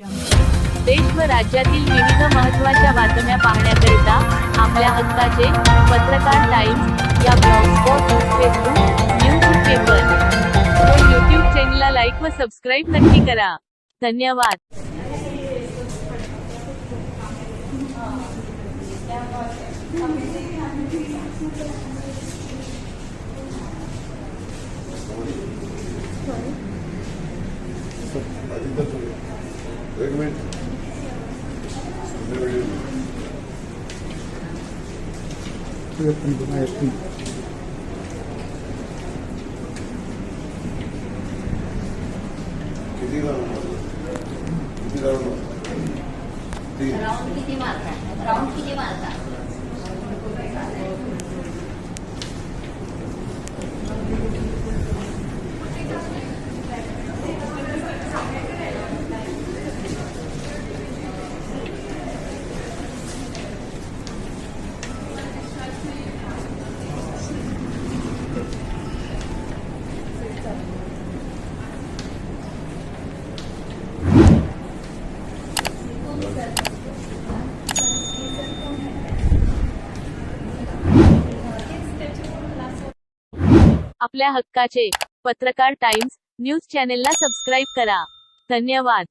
देश व राज्यातील विविध महत्त्वाच्या बातम्या पाहण्याकरिता आपल्या हक्काचे पत्रकार टाइम्स या ब्लॉगस्पॉट फेसबुक न्यूज पेपर. व यूट्यूब चॅनलला लाईक व सबस्क्राईब नक्की करा. धन्यवाद. एक मिनिट किती राऊंड किती राऊंड तीन राऊंड किती मारता राऊंड किती मारता आपल्या हक्काचे. पत्रकार टाइम्स न्यूज चॅनेलला सबस्क्राईब करा. धन्यवाद.